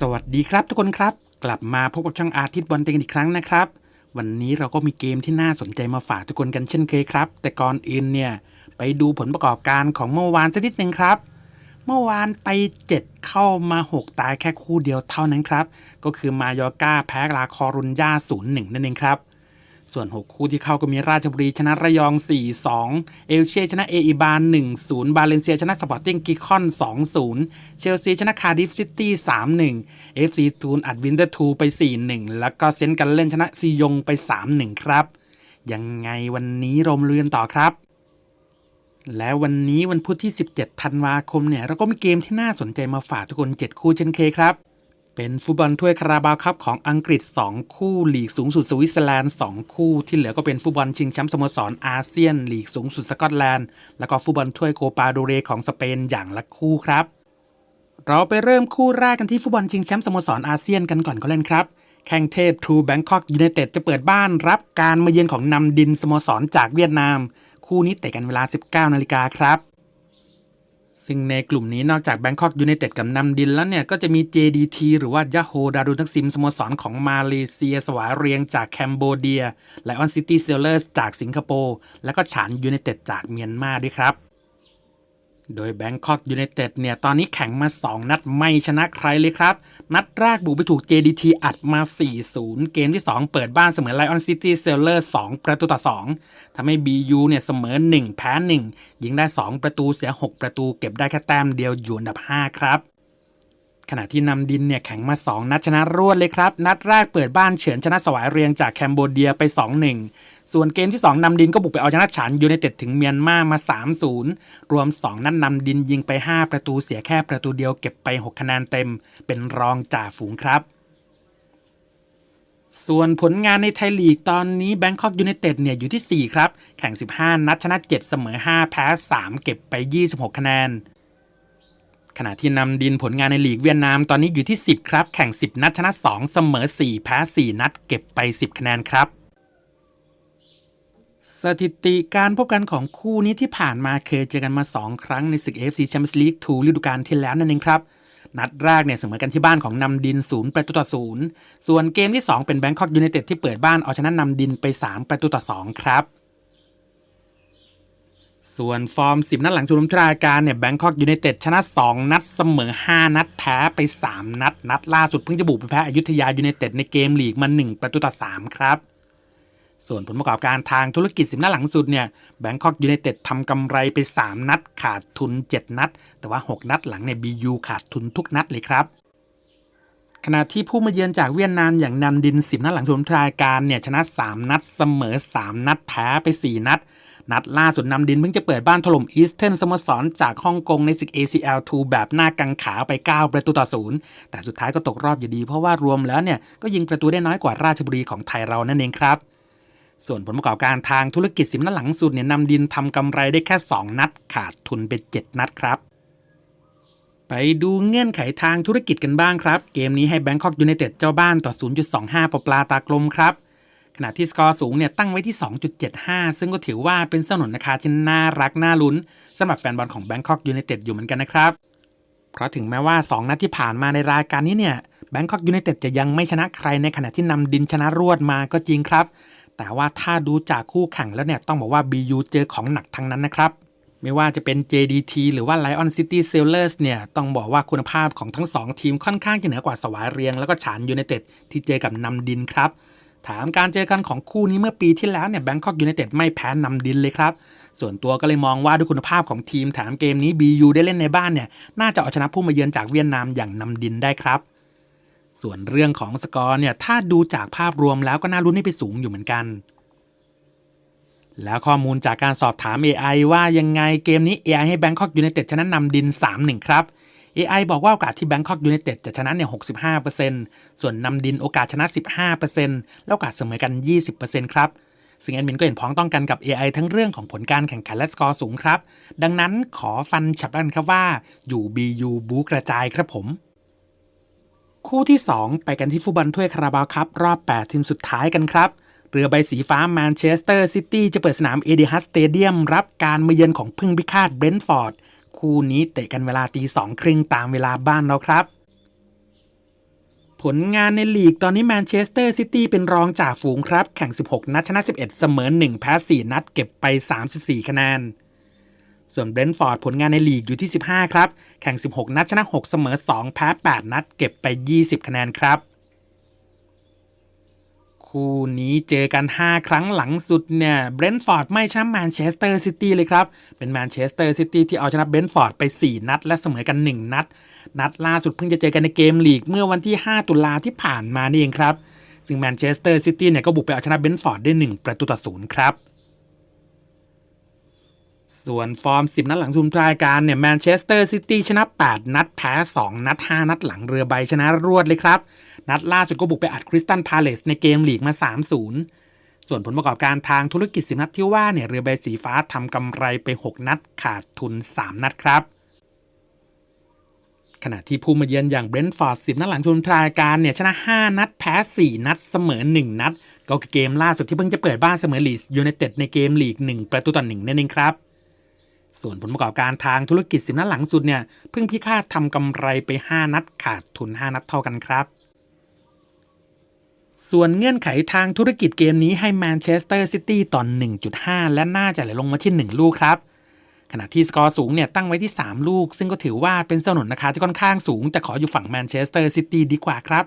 สวัสดีครับทุกคนครับ กลับมาพบกับช่างอาทิตย์บอลเต็งอีกครั้งนะครับ วันนี้เราก็มีเกมที่น่าสนใจมาฝากทุกคนกันเช่นเคยครับ แต่ก่อนอื่นเนี่ยไปดูผลประกอบการของเมื่อวานสักนิดหนึ่งครับ เมื่อวานไป 7 เข้ามา 6 ตายแค่คู่เดียวเท่านั้นครับ ก็คือมายอก้าแพ้ลาคอรุนย่า0-1 นั่นเองครับ ส่วน 6 คู่ที่เข้าก็มีราชบุรีชนะระยอง 4-2 เอลเช่ชนะเออีบาน 1-0 บาเลนเซียชนะสปอร์ติ้งกิคอน 2-0 เชลซีชนะคาร์ดิฟซิตี้ 3-1เอฟซีทูนอัดวินเตอร์ทูไป 4-1 แล้วก็เซนต์กันเล่นชนะซียงไป 3-1 ครับ ยังไงวันนี้รมเรือนต่อครับและวันนี้วันพุธที่ 17 ธันวาคมเนี่ย เราก็มีเกมที่น่าสนใจมาฝากทุกคน 7 คู่เช่นเคครับ เป็นฟุตบอลถ้วยคาราบาวคัพของอังกฤษ 2 คู่ลีกสูงสุดสวิตเซอร์แลนด์ 2 คู่ที่เหลือก็เป็นฟุตบอลชิงแชมป์สโมสรอาเซียนลีกสูงสุดสกอตแลนด์ แล้วก็ฟุตบอลถ้วยโคปาโดเรของสเปนอย่างละคู่ครับ เราไปเริ่มคู่แรกกันที่ฟุตบอลชิงแชมป์สโมสรอาเซียนกันก่อนก็เล่นครับ แข่งเทพทูแบงคอกยูไนเต็ดจะเปิดบ้านรับการมาเยือนของนำดินสโมสรจากเวียดนาม คู่นี้เตะกันเวลา 19นาฬิกาครับ ซึ่งในกลุ่มนี้นอกจากแบงคอกยูไนเต็ดกับนำดินแล้วเนี่ย ก็จะมี JDT หรือว่ายาโฮดารุทักซิมสโมสรของมาเลเซีย สวายเรียงจากแคนเบเดียไลออนซิตี้เซลเลอร์จากสิงคโปร์ และก็ฉานยูเนเต็ดจากเมียนมาด้วยครับ โดยแบงคอกยูไนเต็ดเนี่ยตอนนี้แข่งมา 2 นัดไม่ชนะใครเลยครับ นัดแรกบุกไปถูก JDT อัดมา 4-0 เกมที่ 2 เปิดบ้านเสมอไลออนซิตี้เซลเลอร์2ประตูต่อ 2ทำให้ BU เนี่ยเสมอ 1 แพ้ 1 ยิงได้ 2 ประตูเสีย 6 ประตูเก็บได้แค่แต้มเดียวอยู่อันดับ 5 ครับขณะที่นำดินเนี่ยแข่งมา 2 นัดชนะรวดเลยครับ นัดแรกเปิดบ้านเฉือนชนะสวายเรียงจากแคนเบเดียไป 2-1 ส่วนเกมที่ 2นำดินก็บุกไปเอาชนะฉานยูไนเต็ดถึงเมียนมามา 3-0 รวม 2 นัดนนำดินยิงไป 5 ประตูเสียแค่ประตูเดียวเก็บไป 6 คะแนนเต็ม เป็นรองจ่าฝูงครับ ส่วนผลงานในไทยลีกตอนนี้แบงคอกยูไนเต็ดเนี่ยอยู่ที่ 4 ครับ แข่ง 15 นัดชนะ 7 เสมอ 5 แพ้ 3 เก็บไป 26 คะแนนขณะที่นำดินผลงานในลีกเวียดนามตอนนี้อยู่ที่ 10 ครับ แข่ง 10 นัดชนะ 2 เสมอ 4 แพ้ 4 นัดเก็บไป 10 คะแนนครับ สถิติการพบกันของคู่นี้ที่ผ่านมาเคยเจอกันมา 2 ครั้งในศึก AFC Champions League 2ฤดูกาลที่แล้วนั่นเองครับ นัดแรกเนี่ยเสมอกันที่บ้านของนำดิน0ประตูต่อ0ส่วนเกมที่ 2 เป็นแบงคอกยูไนเต็ดที่เปิดบ้านเอาชนะนำดินไป 3 ประตูต่อ 2 ครับ ส่วนฟอร์ม 10 นัดหลังถูกลำทรายการเนี่ยแบงคอกยูไนเต็ดชนะ 2 นัดเสมอ 5 นัดแพ้ไป 3 นัด นัดล่าสุดเพิ่งจะบุกไปแพ้อยุธยายูไนเต็ดในเกมลีกมา 1 ประตูต่อ3ครับ ส่วนผลประกอบการทางธุรกิจ10นัดหลังสุดเนี่ยแบงคอกยูไนเต็ดทำกำไรไป 3 นัดขาดทุน 7 นัด แต่ว่า 6 นัดหลังเนี่ยบียูขาดทุนทุกนัดเลยครับ ขณะที่ผู้มาเยือนจากเวียดนามอย่างนันดิน10นัดหลังถูกทรายการเนี่ยชนะ 3 นัดเสมอ 3 นัดแพ้ไป 4 นัด นัดล่าสุดนำดินเพิ่งจะเปิดบ้านถล่มอีสเทิร์นสโมสรจากฮ่องกงในศึก ACL 2 แบบหน้ากังขาไป 9 ประตูต่อศูนย์แต่สุดท้ายก็ตกรอบอยู่ดี เพราะว่ารวมแล้วเนี่ยก็ยิงประตูได้น้อยกว่าราชบุรีของไทยเรานั่นเองครับ ส่วนผลประกอบการทางธุรกิจสิบนัดหลังสุดเนี่ยนำดินทำกำไรได้แค่ 2 นัด ขาดทุนไป 7 นัดครับ ไปดูเงื่อนไขทางธุรกิจกันบ้างครับ เกมนี้ให้แบงคอกยูไนเต็ดเจ้าบ้านต่อ 0.25ปปลาตากลมครับ ขณะที่สกอร์สูงเนี่ยตั้งไว้ที่ 2.75 ซึ่งก็ถือว่าเป็นสนนราคาที่น่ารักน่าลุ้นสำหรับแฟนบอลของแบงคอกยูไนเต็ดอยู่เหมือนกันนะครับ เพราะถึงแม้ว่า 2 นัดที่ผ่านมาในรายการนี้เนี่ยแบงคอกยูไนเต็ดจะยังไม่ชนะใครในขณะที่นำดินชนะรวดมาก็จริงครับ แต่ว่าถ้าดูจากคู่แข่งแล้วเนี่ยต้องบอกว่า BU เจอของหนักทั้งนั้นนะครับ ไม่ว่าจะเป็น JDT หรือว่า Lion City Sailors เนี่ยต้องบอกว่าคุณภาพของทั้ง 2 ทีมค่อนข้างจะเหนือกว่าสวายเรียง แล้วก็ฉานยูไนเต็ดที่เจอกับนำดินครับถามการเจอกันของคู่นี้เมื่อปีที่แล้วเนี่ยแบงคอกยูไนเต็ดไม่แพ้นำดินเลยครับ ส่วนตัวก็เลยมองว่าด้วยคุณภาพของทีมแถมเกมนี้ BU ได้เล่นในบ้านเนี่ยน่าจะเอาชนะผู้มาเยือนจากเวียดนามอย่างนำดินได้ครับ ส่วนเรื่องของสกอร์เนี่ยถ้าดูจากภาพรวมแล้วก็น่ารุ้นให้ไปสูงอยู่เหมือนกัน แล้วข้อมูลจากการสอบถาม AI ว่ายังไงเกมนี้ AI ให้ Bangkok United ชนะนำดิน 3-1 ครับ AI บอกว่าโอกาสที่ Bangkok United จะชนะเนี่ย 65%ส่วนนำดินโอกาสชนะ 15%แล้วโอกาสเสมอกัน 20%ครับซึ่งแอดมินก็เห็นพ้องต้องกันกับ AI ทั้งเรื่องของผลการแข่งขันและสกอร์สูงครับ ดังนั้นขอฟันฉับกันครับว่าอยู่ BU บูกระจายครับผม คู่ที่ 2 ไปกันที่ฟุตบอลถ้วยคาราบาวครับ รอบ 8 ทีมสุดท้ายกันครับ เรือใบสีฟ้าแมนเชสเตอร์ซิตี้จะเปิดสนามเอเดฮัสสเตเดียมรับการมาเยือนของพึ่งพิฆาตเบรนท์ฟอร์ด คู่นี้เตะกันเวลาตีสองครึ่งตามเวลาบ้านเราครับ ผลงานในลีกตอนนี้แมนเชสเตอร์ซิตี้เป็นรองจ่าฝูงครับ แข่ง 16 นัดชนะ 11 เสมอ 1 แพ้ 4 นัดเก็บไป 34 คะแนน ส่วนเบรนท์ฟอร์ดผลงานในลีกอยู่ที่ 15 ครับ แข่ง 16 นัดชนะ 6 เสมอ 2 แพ้ 8 นัด เก็บไป 20 คะแนนครับ คู่นี้เจอกัน 5 ครั้งหลังสุดเนี่ยเบรนท์ฟอร์ดไม่ชนะแมนเชสเตอร์ซิตี้เลยครับ เป็นแมนเชสเตอร์ซิตี้ที่เอาชนะเบรนท์ฟอร์ดไป 4 นัด และเสมอกัน 1 นัด นัดล่าสุดเพิ่งจะเจอกันในเกมลีกเมื่อวันที่ 5 ตุลาที่ผ่านมานี่เองครับซึ่งแมนเชสเตอร์ซิตี้เนี่ยก็บุกไปเอาชนะเบรนท์ฟอร์ดได้ 1 ประตูต่อศูนย์ครับ ส่วนฟอร์ม 10 นัดหลังทุนรายการเนี่ยแมนเชสเตอร์ซิตี้ชนะ 8 นัดแพ้ 2 นัด 5 นัดหลังเรือใบชนะรวดเลยครับ นัดล่าสุดก็บุกไปอัดคริสตันพาเลสในเกมลีกมา 3-0 ส่วนผลประกอบการทางธุรกิจ 10 นัดที่ว่าเนี่ยเรือใบสีฟ้าทำกำไรไป 6 นัดขาดทุน 3 นัดครับขณะที่ผู้มาเยือนอย่างเบรนท์ฟอร์ด10 นัดหลังทุนรายการเนี่ยชนะ 5 นัดแพ้ 4 นัดเสมอ 1 นัด ก็คือเกมล่าสุดที่เพิ่งจะเปิดบ้านเสมอลีสยูไนเต็ดในเกมลีก 1 ประตูต่อ1นั่นเองครับ ส่วนผลประกอบการทางธุรกิจสิบนัดหลังสุดเนี่ยเพิ่งพิฆาตทำกำไรไป 5 นัดขาดทุน 5 นัดเท่ากันครับ ส่วนเงื่อนไขทางธุรกิจเกมนี้ให้แมนเชสเตอร์ซิตี้ต่อ1.5 และน่าจะไหลลงมาที่ 1 ลูกครับ ขณะที่สกอร์สูงเนี่ยตั้งไว้ที่ 3 ลูก ซึ่งก็ถือว่าเป็นสนุนราคาที่ค่อนข้างสูง แต่ขออยู่ฝั่งแมนเชสเตอร์ซิตี้ดีกว่าครับ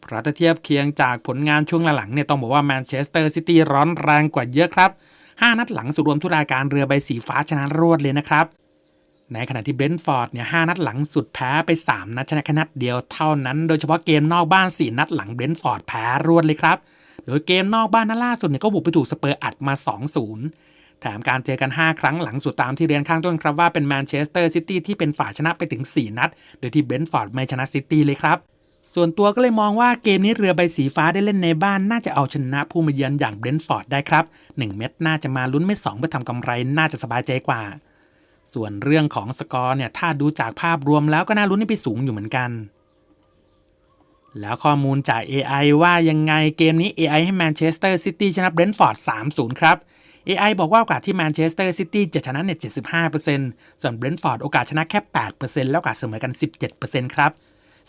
เพราะถ้าเทียบเคียงจากผลงานช่วงหลังๆเนี่ยต้องบอกว่าแมนเชสเตอร์ซิตี้ร้อนแรงกว่าเยอะครับ 5 นัดหลังสุดรวมทุรายการเรือใบสีฟ้าชนะรวดเลยนะครับ ในขณะที่เบรนท์ฟอร์ดเนี่ยหนัดหลังสุดแพ้ไป 3 นัดชนะแค่นัดเดียวเท่านั้นโดยเฉพาะเกมนอกบ้าน 4 นัดหลังเบรนท์ฟอร์ดแพ้รวดเลยครับโดยเกมนอกบ้านนัดล่าสุดเนี่ยก็บุกไปถูกสเปอร์อัดมา 2-0 แถมการเจอกัน 5 ครั้งหลังสุดตามที่เรียนข้างต้นครับว่าเป็นแมนเชสเตอร์ซิตี้ที่เป็นฝ่ายชนะไปถึง 4 นัด โดยที่เบรนท์ฟอร์ดไม่ชนะซิตี้เลยครับ ส่วนตัวก็เลยมองว่าเกมนี้เรือใบสีฟ้าได้เล่นในบ้านน่าจะเอาชนะผู้มาเยือนอย่างเบรนท์ฟอร์ดได้ครับ 1 เม็ดน่าจะมาลุ้นเม็ด2เพื่อทำกำไรน่าจะสบายใจกว่า ส่วนเรื่องของสกอร์เนี่ยถ้าดูจากภาพรวมแล้วก็น่าลุ้นให้ไปสูงอยู่เหมือนกัน แล้วข้อมูลจาก AI ว่ายังไงเกมนี้ AI ให้แมนเชสเตอร์ซิตี้ชนะเบรนท์ฟอร์ด3-0 ครับ AI บอกว่าโอกาสที่แมนเชสเตอร์ซิตี้จะชนะเนี่ย75%ส่วนเบรนท์ฟอร์ดโอกาสชนะแค่ 8%แล้วโอกาสเสมอกัน 17%ครับ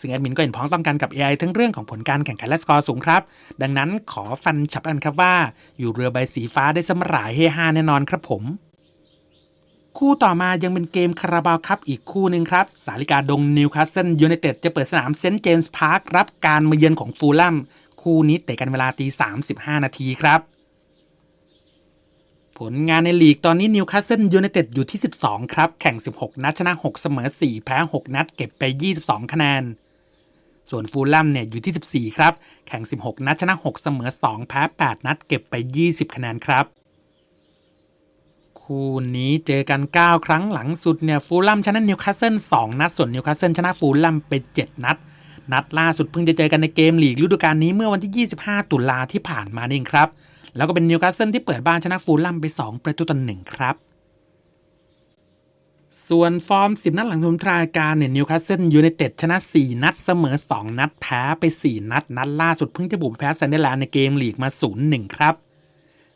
ซึ่งแอดมินก็เห็นพ้องต้องกันกับ AI ทั้งเรื่องของผลการแข่งขันและสกอร์สูงครับ ดังนั้นขอฟันฉับอันครับว่า อยู่เรือใบสีฟ้าได้สมรายเฮฮาแน่นอนครับผม คู่ต่อมายังเป็นเกมคาราบาวคัพอีกคู่หนึ่งครับ สาลิกาดงนิวคาสเซิลยูไนเต็ดจะเปิดสนามเซนต์เจมส์พาร์ครับการมาเยือนของฟูลแลมคู่นี้เตะกันเวลาตี35 นาทีครับผลงานในลีกตอนนี้นิวคาสเซิลยูไนเต็ดอยู่ที่ 12 ครับ แข่ง 16 นัดชนะ 6 เสมอ 4 แพ้ 6 นัดเก็บไป 22 คะแนน ส่วนฟูลแลมเนี่ยอยู่ที่ 14 ครับ แข่ง 16 นัดชนะ 6 เสมอ 2 แพ้ 8 นัดเก็บไป 20 คะแนนครับ คู่นี้เจอกัน 9 ครั้งหลังสุดเนี่ยฟูลแลมชนะนิวคาสเซิล 2 นัด ส่วนนิวคาสเซิลชนะฟูลแลมไป 7 นัด นัดล่าสุดเพิ่งจะเจอกันในเกมลีกฤดูกาลนี้เมื่อวันที่ 25 ตุลาที่ผ่านมาเองครับ แล้วก็เป็นนิวคาสเซิลที่เปิดบ้านชนะฟูลแลมไป 2 ประตูต่อหนึ่งครับ ส่วนฟอร์ม 10 นัดหลังทุนรายการเนี่ยนิวคาสเซิลยูไนเต็ดชนะ 4 นัดเสมอ 2 นัดแพ้ไป 4 นัด นัดล่าสุดเพิ่งจะบุกแพ้ซันเดอร์แลนด์ในเกมลีกมา 0-1 ครับ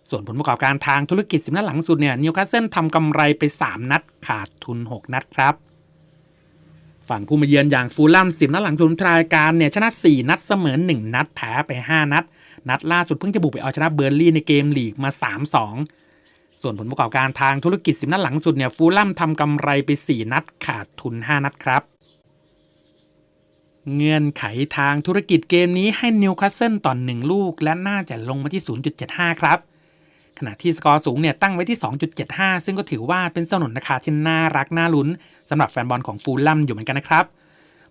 ส่วนผลประกอบการทางธุรกิจ 10 นัดหลังสุดเนี่ยนิวคาสเซิลทำกำไรไป 3 นัดขาดทุน 6 นัดครับฝั่งผู้มาเยือนอย่างฟูลแลม10นัดหลังทุนรายการเนี่ยชนะ 4 นัดเสมอ 1 นัดแพ้ไป 5 นัด นัดล่าสุดเพิ่งจะบุกไปเอาชนะเบอร์ลี่ในเกมลีกมา 3-2 ส่วนผลประกอบการทางธุรกิจ10นัดหลังสุดเนี่ยฟูลแลมทำกำไรไป 4 นัดขาดทุน 5 นัดครับ เงื่อนไขทางธุรกิจเกมนี้ให้นิวคาสเซิลต่อ1ลูก และน่าจะลงมาที่ 0.75 ครับ ขณะที่สกอร์สูงเนี่ยตั้งไว้ที่ 2.75 ซึ่งก็ถือว่าเป็นสนุนราคาที่น่ารักน่าลุ้นสำหรับแฟนบอลของฟูลแลมอยู่เหมือนกันนะครับ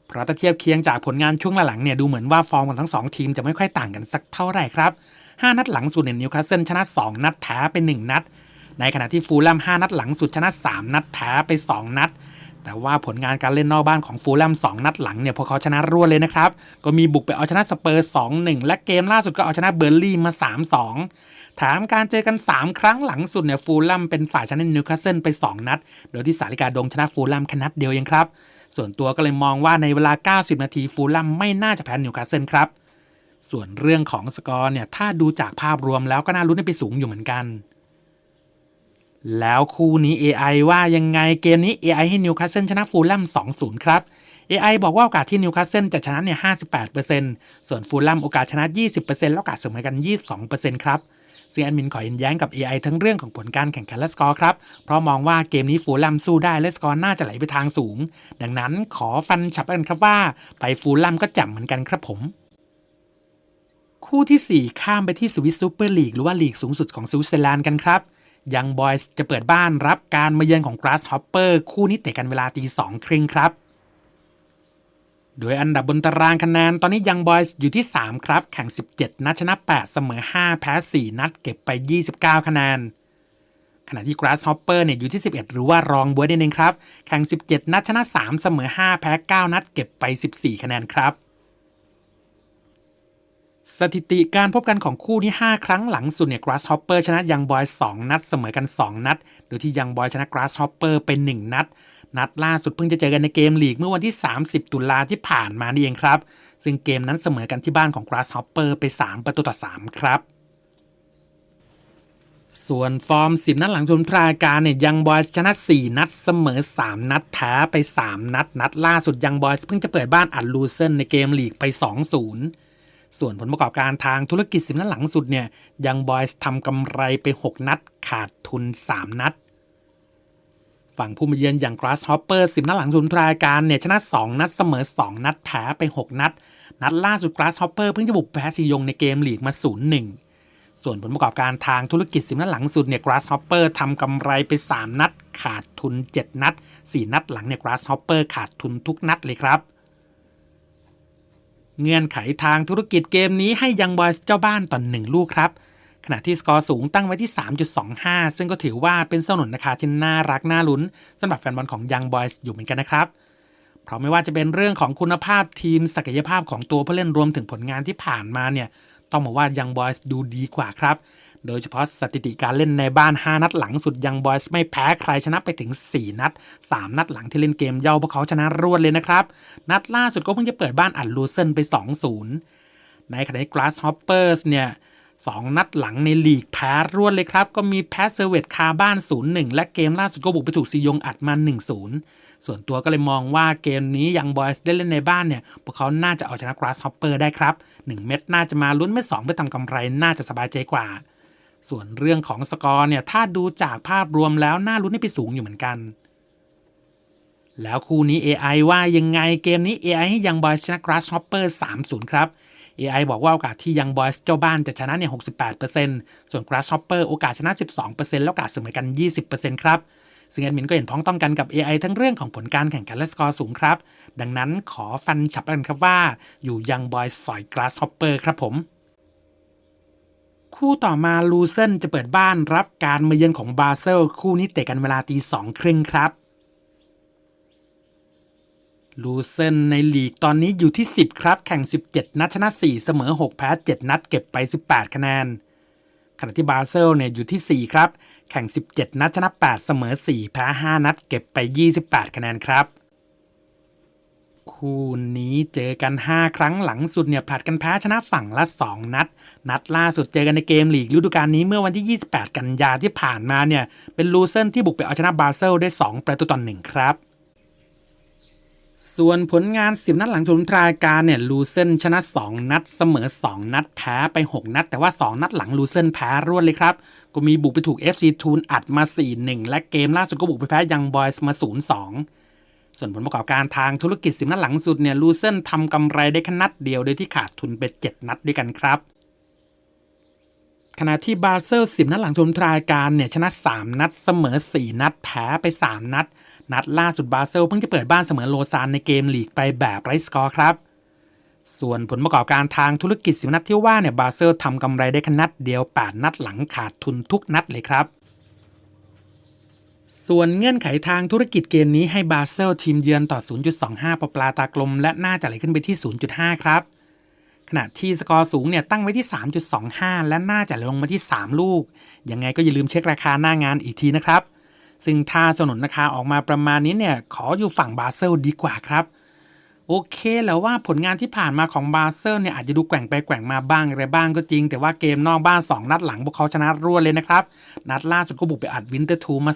เพราะถ้าเทียบเคียงจากผลงานช่วงหลังเนี่ยดูเหมือนว่าฟอร์มของทั้ง 2 ทีมจะไม่ค่อยต่างกันสักเท่าไหร่ครับ 5 นัดหลังสุดเนี่ยนิวคาสเซิลชนะ 2 นัดแพ้ไป 1 นัด ในขณะที่ฟูลแลม5นัดหลังสุดชนะ 3 นัดแพ้ไป 2 นัด แต่ว่าผลงานการเล่นนอกบ้านของฟูลแลม2 นัดหลังเนี่ยพวกเขาชนะรวดเลยนะครับ ก็มีบุกไปเอาชนะสเปอร์ 2-1 และเกมล่าสุดก็เอาชนะเบอร์ลี่มา 3-2 ถามการเจอกัน 3 ครั้งหลังสุดเนี่ยฟูลแลมเป็นฝ่ายชนะนิวคาสเซิลไป 2 นัด โดยที่สาลิกาดงชนะฟูลแลมแค่นัดเดียวเองครับ ส่วนตัวก็เลยมองว่าในเวลา 90 นาทีฟูลแลมไม่น่าจะแพ้นิวคาสเซิลครับส่วนเรื่องของสกอร์เนี่ยถ้าดูจากภาพรวมแล้วก็น่าลุ้นไปสูงอยู่เหมือนกัน แล้วคู่นี้ AI ว่ายังไงเกมนี้ AI ให้นิวคาสเซิลชนะฟูลแลม2-0 ครับ AI บอกว่าโอกาสที่นิวคาสเซิลจะชนะเนี่ย 58%ส่วนฟูลแลมโอกาสชนะ 20%แล้วโอกาสเสมอกัน 22%ครับซึ่งแอดมินขอเห็นแย้งกับ AI ทั้งเรื่องของผลการแข่งขันและสกอร์ครับ เพราะมองว่าเกมนี้ฟูลแลมสู้ได้และสกอร์น่าจะไหลไปทางสูง ดังนั้นขอฟันฉับกันครับว่า ไปฟูลแลมก็จ่ำเหมือนกันครับผมคู่ทีสี่ 4 ข้ามไปที่สวิสซูเปอร์ลีกหรือว่าลีกสูงสุดของสวิตเซอร์แลนด์กันครับ ยังบอยส์จะเปิดบ้านรับการมาเยือนของ Grasshopper คู่นี้เตะกันเวลาตีสองครึ่งครับ โดยอันดับบนตารางคะแนนตอนนี้ยังบอยส์อยู่ที่ 3 ครับ แข่ง 17 นัดชนะ 8 เสมอ 5 แพ้ 4 นัดเก็บไป 29 คะแนน ขณะที่ Grasshopper เนี่ยอยู่ที่ 11 หรือว่ารองบวยนั่นเองครับ แข่ง 17 นัดชนะ 3 เสมอ 5 แพ้ 9 นัดเก็บไป 14 คะแนนครับ สถิติการพบกันของคู่ที่5ครั้งหลังสุดเนี่ย Grasshopper ชนะยังบอย 2 นัดเสมอกัน 2 นัด โดยที่ยังบอยชนะ Grasshopper เป็น 1 นัด นัดล่าสุดเพิ่งจะเจอกันในเกมลีกเมื่อวันที่ 30 ตุลาที่ผ่านมานี่เองครับ ซึ่งเกมนั้นเสมอกันที่บ้านของ Grasshopper ไป 3 ประตูต่อ 3 ครับส่วนฟอร์ม 10 นัดหลังชนพราการเนี่ยยังบอยชนะ 4 นัดเสมอ 3 นัดแพ้ไป 3 นัด นัดล่าสุดยังบอยเพิ่งจะเปิดบ้านอัดลูเซนในเกมลีกไป 2-0 ส่วนผลประกอบการทางธุรกิจ10นัดหลังสุดเนี่ยยังบอยส์ทำกำไรไป 6 นัดขาดทุน 3 นัด ฝั่งผู้มาเยือนอย่าง Grasshopper 10 นัดหลังทุนรายการเนี่ยชนะ 2 นัดเสมอ 2 นัดแพ้ไป 6 นัด นัดล่าสุด Grasshopper เพิ่งจะบุกแพ้ซียงในเกมลีกมา 0-1 ส่วนผลประกอบการทางธุรกิจ10นัดหลังสุดเนี่ย Grasshopper ทำกำไรไป 3 นัด ขาดทุน 7 นัด 4 นัดหลังเนี่ย Grasshopper ขาดทุนทุกนัดเลยครับ เงื่อนไขทางธุรกิจเกมนี้ให้ยังบอยส์เจ้าบ้านต่อหนึ่งลูกครับ ขณะที่สกอร์สูงตั้งไว้ที่ 3.25 ซึ่งก็ถือว่าเป็นสนุนราคาที่น่ารักน่าลุ้นสำหรับแฟนบอลของยังบอยส์อยู่เหมือนกันนะครับ เพราะไม่ว่าจะเป็นเรื่องของคุณภาพทีมศักยภาพของตัวผู้เล่นรวมถึงผลงานที่ผ่านมาเนี่ย ต้องบอกว่ายังบอยส์ดูดีกว่าครับ โดยเฉพาะสถิติการเล่นในบ้าน 5 นัดหลังสุดยังบอยส์ไม่แพ้ใครชนะไปถึง 4 นัด 3 นัดหลังที่เล่นเกมเย่าพวกเขาชนะรวดเลยนะครับ นัดล่าสุดก็เพิ่งจะเปิดบ้านอัดลูเซนไป 2-0 ในขณะที่ Grasshoppers เนี่ย2นัดหลังในลีกแพ้รวดเลยครับ ก็มีแพ้เซเวตคาบ้าน 0-1 และเกมล่าสุดก็บุกไปถูกซียงอัดมา 1-0 ส่วนตัวก็เลยมองว่าเกมนี้ยังบอยส์ได้เล่นในบ้านเนี่ย พวกเขาน่าจะเอาชนะ Grasshopper ได้ครับ 1 เม็ดน่าจะมาลุ้นเม็ด2เพื่อทำกำไรน่าจะสบายใจกว่า ส่วนเรื่องของสกอร์เนี่ยถ้าดูจากภาพรวมแล้วน่าลุ้นให้ไปสูงอยู่เหมือนกัน แล้วคู่นี้ AI ว่ายังไงเกมนี้ AI ให้ยังบอยชนะ Grasshopper 3-0 ครับ AI บอกว่าโอกาสที่ยังบอยเจ้าบ้านจะชนะเนี่ย 68%ส่วน Grasshopper โอกาสชนะ 12%แล้วโอกาสเสมอกัน 20%ครับ ซึ่งแอดมินก็เห็นพ้องต้องกันกับ AI ทั้งเรื่องของผลการแข่งขันและสกอร์สูงครับ ดังนั้นขอฟันฉับกันครับว่า อยู่ยังบอยสอย Grasshopper ครับผม คู่ต่อมาลูเซนจะเปิดบ้านรับการมาเยือนของบาเซล คู่นี้เตะกันเวลาตีสองครึ่งครับลูเซนในลีกตอนนี้อยู่ที่ 10 ครับ แข่ง 17 นัดชนะ 4 เสมอ 6 แพ้ 7 นัดเก็บไป 18 คะแนน ขณะที่บาเซลเนี่ยอยู่ที่ 4 ครับ แข่ง 17 นัดชนะ 8 เสมอ 4 แพ้ 5 นัดเก็บไป 28 คะแนนครับ คู่นี้เจอกัน 5 ครั้งหลังสุดเนี่ยผลัดกันแพ้ชนะฝั่งละ 2 นัด นัดล่าสุดเจอกันในเกมลีกฤดูกาลนี้เมื่อวันที่ 28 กันยาที่ผ่านมาเนี่ยเป็นลูเซนที่บุกไปเอาชนะบาเซลได้ 2 ประตูต่อ1ครับส่วนผลงาน 10 นัดหลังสุดรายการเนี่ยลูเซนชนะ 2 นัดเสมอ 2 นัดแพ้ไป 6 นัด แต่ว่า 2 นัดหลังลูเซนแพ้รวดเลยครับ ก็มีบุกไปถูก FC ทูนอัดมา 4-1 และเกมล่าสุดก็บุกไปแพ้ยังบอยส์มา 0-2 ส่วนผลประกอบการทางธุรกิจ10นัดหลังสุดเนี่ยลูเซนทำกำไรได้แค่นัดเดียวโดยที่ขาดทุนไป7นัดด้วยกันครับ ขณะที่บาเซล10 นัดหลังชมรายการเนี่ยชนะ 3 นัดเสมอ 4 นัดแพ้ไป 3 นัด นัดล่าสุดบาเซลเพิ่งจะเปิดบ้านเสมอโลซานในเกมลีกไปแบบไร้สกอร์ครับส่วนผลประกอบการทางธุรกิจ10นัดที่ว่าเนี่ยบาเซลทำกำไรได้แค่นัดเดียว 8 นัดหลังขาดทุนทุกนัดเลยครับ ส่วนเงื่อนไขทางธุรกิจเกมนี้ให้บาเซลทีมเยือนต่อ 0.25ปปลาตากลม และน่าจะไหลขึ้นไปที่ 0.5 ครับ ขณะที่สกอร์สูงเนี่ยตั้งไว้ที่ 3.25 และน่าจะลงมาที่ 3 ลูก ยังไงก็อย่าลืมเช็คราคาหน้างานอีกทีนะครับ ซึ่งถ้าสนุนราคาออกมาประมาณนี้เนี่ยขออยู่ฝั่งบาเซลดีกว่าครับ โอเคแล้วว่าผลงานที่ผ่านมาของบาเซลเนี่ยอาจจะดูแกว่งไปแกว่งมาบ้างอะไรบ้างก็จริง แต่ว่าเกมนอกบ้าน 2 นัดหลังพวกเขาชนะรวดเลยนะครับ นัดล่าสุดก็บุกไปอัดวินเตอร์ทูมา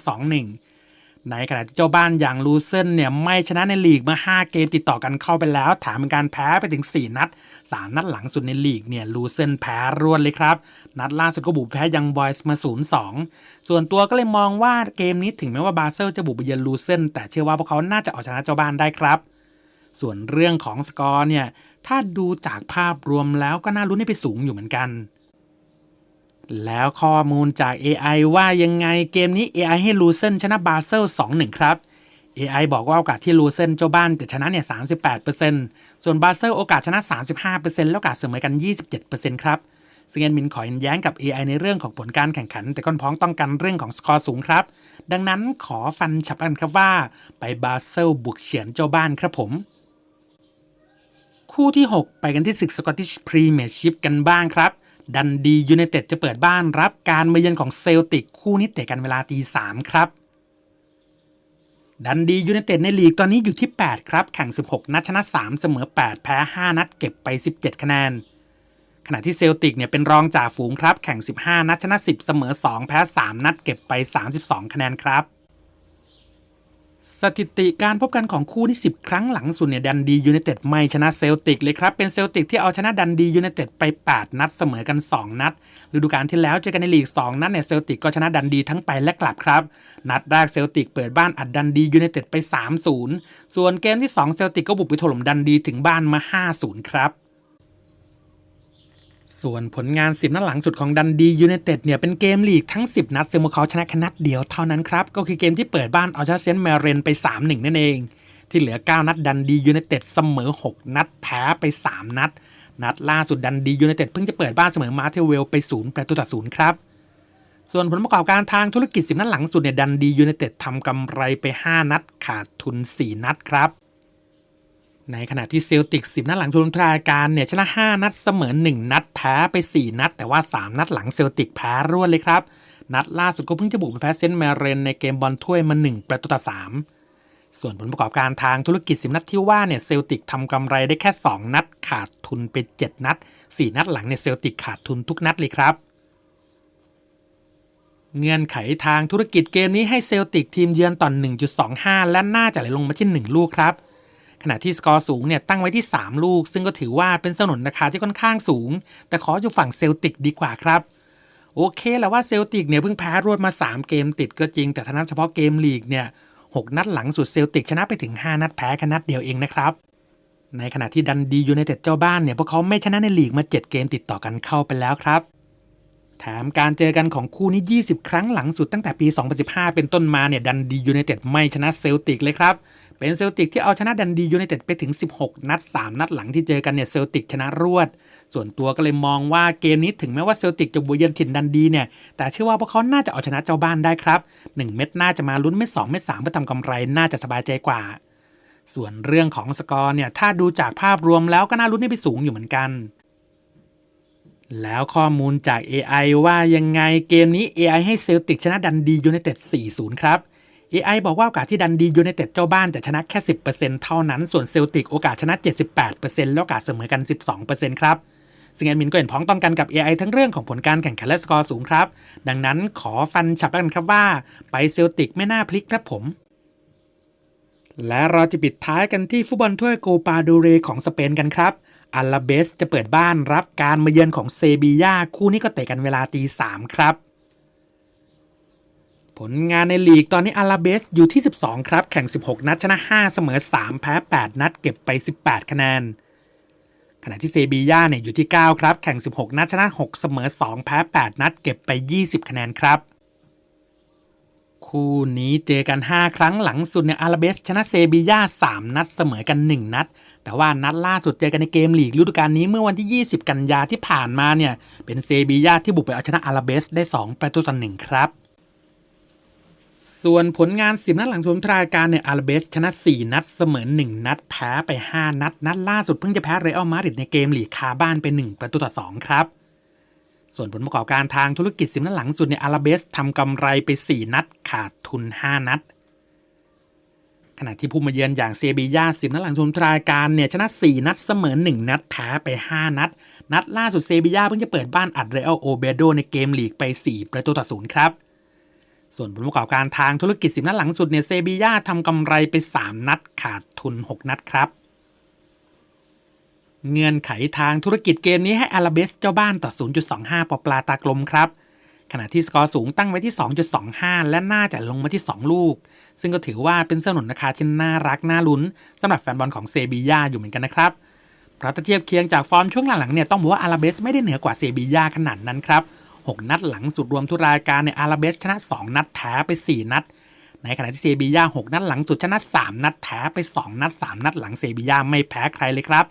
2-1 ในขณะที่เจ้าบ้านอย่างลูเซนเนี่ยไม่ชนะในลีกมา 5 เกมติดต่อกันเข้าไปแล้วถามเป็นการแพ้ไปถึง 4 นัด 3 นัดหลังสุดในลีกเนี่ยลูเซนแพ้รวดเลยครับ นัดล่าสุดก็บุกแพ้ยังบอยส์มา 0-2 ส่วนตัวก็เลยมองว่าเกมนี้ถึงแม้ว่าบาเซลจะบุกไปเยือนลูเซนแต่เชื่อว่าพวกเขาน่าจะเอาชนะเจ้าบ้านได้ครับ ส่วนเรื่องของสกอร์เนี่ย ถ้าดูจากภาพรวมแล้วก็น่าลุ้นให้ไปสูงอยู่เหมือนกัน แล้วข้อมูลจาก AI ว่ายังไงเกมนี้ AI ให้ลูเซนชนะบาเซล2-1 ครับ AI บอกว่าโอกาสที่ลูเซนเจ้าบ้านจะชนะเนี่ย 38%ส่วนบาเซลโอกาสชนะ 35%แล้วโอกาสเสมอกัน 27%ครับ ซึ่งแอดมินขอเห็นแย้งกับ AI ในเรื่องของผลการแข่งขัน แต่ก้อนพ้องต้องการเรื่องของสกอร์สูงครับ ดังนั้นขอฟันฉับกันครับว่า ไปบาเซลบุกเฉียนเจ้าบ้านครับผม คู่ที่ 6 ไปกันที่ศึกสกอตติชพรีเมียร์ชิพกันบ้างครับ ดันดียูไนเต็ดจะเปิดบ้านรับการมาเยือนของเซลติกคู่นี้เตะกันเวลาตีสามครับ ดันดียูไนเต็ดในลีกตอนนี้อยู่ที่ 8 ครับ แข่ง 16 นัดชนะ 3 เสมอ 8 แพ้ 5 นัดเก็บไป 17 คะแนน ขณะที่เซลติกเนี่ยเป็นรองจ่าฝูงครับ แข่ง 15 นัดชนะ 10 เสมอ 2 แพ้ 3 นัดเก็บไป 32 คะแนนครับ สถิติการพบกันของคู่ที่ 10 ครั้งหลังสุดเนี่ยดันดียูไนเต็ดไม่ชนะเซลติกเลยครับ เป็นเซลติกที่เอาชนะดันดียูไนเต็ดไป 8 นัดเสมอกัน 2 นัดฤดูกาลที่แล้วเจอกันในลีก 2 นัดเนี่ยเซลติกก็ชนะดันดีทั้งไปและกลับครับ นัดแรกเซลติกเปิดบ้านอัดดันดียูไนเต็ดไป 3-0 ส่วนเกมที่ 2 เซลติกก็บุกไปถล่มดันดีถึงบ้านมา 5-0 ครับ ส่วนผลงาน 10 นัดหลังสุดของดันดียูไนเต็ดเนี่ยเป็นเกมลีกทั้ง 10 นัดซึ่งพวกเขาชนะแค่นัดเดียวเท่านั้นครับ ก็คือเกมที่เปิดบ้านเอาชนะเซนต์แมรเรนไป 3-1 นั่นเอง ที่เหลือ 9 นัดดันดียูไนเต็ดเสมอ 6 นัดแพ้ไป 3 นัด นัดล่าสุดดันดียูไนเต็ดเพิ่งจะเปิดบ้านเสมอมาเทเวลไป 0 ประตูต่อ0ครับส่วนผลประกอบการทางธุรกิจ 10 นัดหลังสุดเนี่ยดันดียูไนเต็ดทำกำไรไป 5 นัดขาดทุน 4 นัดครับ ในขณะที่เซลติก10 นัดหลังทุนทรายการเนี่ยชนะ 5 นัดเสมอ 1 นัดแพ้ไป 4 นัด แต่ว่า 3 นัดหลังเซลติกแพ้รวดเลยครับ นัดล่าสุดก็เพิ่งจะบุกไปแพ้เซนต์แมรเรนในเกมบอลถ้วยมา 1 ประตูต่อ 3 ส่วนผลประกอบการทางธุรกิจ 10 นัดที่ว่าเนี่ยเซลติกทำกำไรได้แค่ 2 นัดขาดทุนไป 7 นัด 4 นัดหลังเนี่ยเซลติกขาดทุนทุกนัดเลยครับเงื่อนไขทางธุรกิจเกมนี้ให้เซลติกทีมเยือนต่อ 1.25 และน่าจะไหลลงมาที่ 1 ลูกครับ ขณะที่สกอร์สูงเนี่ยตั้งไว้ที่ 3 ลูก ซึ่งก็ถือว่าเป็นสนนราคาที่ค่อนข้างสูง แต่ขออยู่ฝั่งเซลติกดีกว่าครับ โอเคแล้วว่าเซลติกเนี่ยเพิ่งแพ้รวดมา 3 เกมติดก็จริง แต่ถ้านับเฉพาะเกมลีกเนี่ยหนัดหลังสุดเซลติกชนะไปถึง 5 นัดแพ้แค่นัดเดียวเองนะครับในขณะที่ดันดียูไนเต็ดเจ้าบ้านเนี่ยพวกเขาไม่ชนะในลีกมา 7 เกมติดต่อกันเข้าไปแล้วครับ แถมการเจอกันของคู่นี้ 20 ครั้งหลังสุดตั้งแต่ปี 2015 เป็นต้นมาเนี่ยดันดียูไนเต็ดไม่ชนะเซลติกเลยครับ เป็นเซลติกที่เอาชนะดันดียูไนเต็ดไปถึง 16 นัด 3 นัดหลังที่เจอกันเนี่ยเซลติกชนะรวด ส่วนตัวก็เลยมองว่าเกมนี้ถึงแม้ว่าเซลติกจะบุกเยือนถิ่นดันดีเนี่ยแต่เชื่อว่าพวกเขาน่าจะเอาชนะเจ้าบ้านได้ครับ 1 เม็ดน่าจะมาลุ้นเม็ด2เม็ด3เพื่อทำกำไรน่าจะสบายใจกว่า ส่วนเรื่องของสกอร์เนี่ยถ้าดูจากภาพรวมแล้วก็น่าลุ้นให้ไปสูงอยู่เหมือนกันแล้วข้อมูลจาก AI ว่ายังไงเกมนี้ AI ให้เซลติกชนะดันดียูไนเต็ด 4-0 ครับ AI บอกว่าโอกาสที่ดันดียูไนเต็ดเจ้าบ้านจะชนะแค่ 10%เท่านั้น ส่วนเซลติกโอกาสชนะ 78%แล้วโอกาสเสมอกัน 12%ครับซึ่งแอดมินก็เห็นพ้องต้องกันกับ AI ทั้งเรื่องของผลการแข่งขันและสกอร์สูงครับ ดังนั้นขอฟันฉับกันครับว่า ไปเซลติกไม่น่าพลิกครับผม และเราจะปิดท้ายกันที่ฟุตบอลถ้วยโกปาดูเรของสเปนกันครับอัลลาเบสจะเปิดบ้านรับการมาเยือนของเซบียาคู่นี้ก็เตะกันเวลาตีสามครับ ผลงานในลีกตอนนี้อาราเบสอยู่ที่ 12 ครับ แข่ง 16 นัดชนะ 5 เสมอ 3 แพ้ 8 นัดเก็บไป 18 คะแนน ขณะที่เซบีย่าเนี่ยอยู่ที่ 9 ครับ แข่ง 16 นัดชนะ 6 เสมอ 2 แพ้ 8 นัดเก็บไป 20 คะแนนครับ คู่นี้เจอกัน 5 ครั้งหลังสุดเนี่ยอาราเบสชนะเซบีย่า3 นัดเสมอกัน 1 นัด แต่ว่านัดล่าสุดเจอกันในเกมลีกฤดูกาลนี้เมื่อวันที่ 20 กันยาที่ผ่านมาเนี่ยเป็นเซบีย่าที่บุกไปเอาชนะอาราเบสได้ 2 ประตูต่อ1ครับ ส่วนผลงาน10นัดหลังทุนทรายการเนี่ยอาราเบส ชนะ 4 นัดเสมอ 1 นัด แพ้ไป 5 นัด นัดล่าสุดเพิ่งจะแพ้เรอัลมาดริดในเกมหลีกคาบ้านไป 1 ประตูต่อ 2 ครับ ส่วนผลประกอบการทางธุรกิจ10นัดหลังสุดเนี่ยอาราเบสทำกำไรไป 4 นัด ขาดทุน 5 นัด ขณะที่ผู้มาเยือนอย่างเซบีย่า10นัดหลังทุนทรายการเนี่ยชนะ 4 นัดเสมอ 1 นัด แพ้ไป 5 นัด นัดล่าสุดเซบีย่าเพิ่งจะเปิดบ้านอัดเรอัลโอเบโดในเกมหลีกไป 4 ประตูต่อ 0 ครับ ส่วนผลประกอบการทางธุรกิจ10นัดหลังสุดเนี่ยเซบีย่าทำกำไรไป 3 นัดขาดทุน 6 นัดครับ เงื่อนไขทางธุรกิจเกมนี้ให้อาราเบสเจ้าบ้านต่อ 0.25 ปอปลาตากลมครับ ขณะที่สกอร์สูงตั้งไว้ที่ 2.25 และน่าจะลงมาที่ 2 ลูก ซึ่งก็ถือว่าเป็นสนุนราคาที่น่ารักน่าลุ้นสำหรับแฟนบอลของเซบีย่าอยู่เหมือนกันนะครับเพราะถ้าเทียบเคียงจากฟอร์มช่วงหลังๆเนี่ยต้องบอกว่าอาราเบสไม่ได้เหนือกว่าเซบีย่าขนาดนั้นครับ 6 นัดหลังสุดรวมทุกรายการในอาราเบสชนะ 2 นัดแพ้ไป 4 นัด ในขณะที่เซบีย่า6 นัดหลังสุดชนะ 3 นัดแพ้ไป 2 นัด 3 นัดหลังเซบีย่าไม่แพ้ใครเลยครับ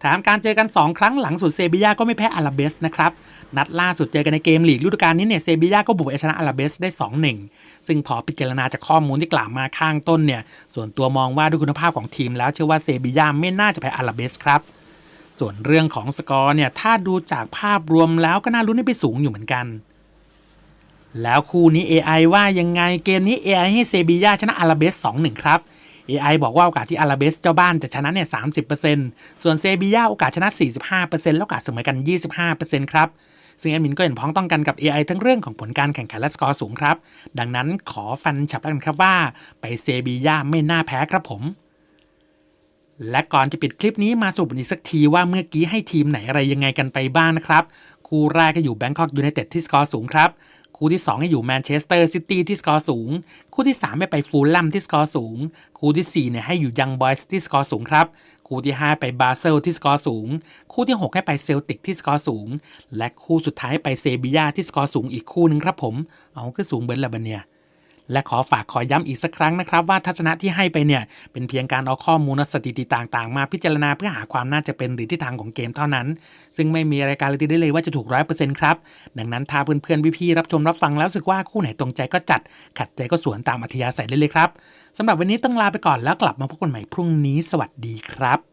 แถมการเจอกัน 2 ครั้งหลังสุดเซบีย่าก็ไม่แพ้อาราเบสนะครับ นัดล่าสุดเจอกันในเกมลีกฤดูกาลนี้เนี่ยเซบีย่าก็บุกไปชนะอาราเบสได้ 2-1 ซึ่งพอพิจารณาจากข้อมูลที่กล่าวมาข้างต้นเนี่ย ส่วนตัวมองว่าด้วยคุณภาพของทีมแล้วเชื่อว่าเซบีย่าไม่น่าจะแพ้อาราเบสครับ ส่วนเรื่องของสกอร์เนี่ยถ้าดูจากภาพรวมแล้วก็น่าลุ้นให้ไปสูงอยู่เหมือนกัน แล้วคู่นี้ AI ว่ายังไงเกมนี้ AI ให้เซบียาชนะอาราเบส2-1 ครับ AI บอกว่าโอกาสที่อาราเบสเจ้าบ้านจะชนะเนี่ย 30%ส่วนเซบียาโอกาสชนะ 45%แล้วโอกาสเสมอกัน 25%ครับ ซึ่งแอดมินก็เห็นพ้องต้องกันกับ AI ทั้งเรื่องของผลการแข่งขันและสกอร์สูงครับ ดังนั้นขอฟันฉับแล้วกันครับว่า ไปเซบียาไม่น่าแพ้ครับผม และก่อนจะปิดคลิปนี้มาสรุปอีกสักทีว่าเมื่อกี้ให้ทีมไหนอะไรยังไงกันไปบ้างนะครับ คู่แรกก็อยู่แบงคอกยูไนเต็ดที่สกอร์สูงครับคู่ที่2ให้อยู่แมนเชสเตอร์ซิตี้ที่สกอร์สูง คู่ที่3ให้ไปฟูลแลมที่สกอร์สูง คู่ที่4เนี่ยให้อยู่ยังบอยส์ที่สกอร์สูงครับ คู่ที่ 5 ไปบาเซลที่สกอร์สูง คู่ที่ 6 ให้ไปเซลติกที่สกอร์สูง และคู่สุดท้ายไปเซบียาที่สกอร์สูงอีกคู่หนึ่งครับผม เอาก็สูงเบิร์ดละบันเนี่ย และขอฝากขอย้ำอีกสักครั้งนะครับ ว่าทัศนะที่ให้ไปเนี่ย เป็นเพียงการเอาข้อมูลสถิติต่างๆ มาพิจารณาเพื่อหาความน่าจะเป็นหรือทิศทางของเกมเท่านั้น ซึ่งไม่มีรายการเลยได้เลยว่าจะถูกร้อยเปอร์เซ็นต์ครับ ดังนั้นถ้าเพื่อนๆพี่ๆรับชมรับฟังแล้วรู้สึกว่าคู่ไหนตรงใจก็จัด ขัดใจก็สวนตามอัธยาศัยได้เลยครับสำหรับวันนี้ต้องลาไปก่อนแล้วกลับมาพบกันใหม่พรุ่งนี้ สวัสดีครับ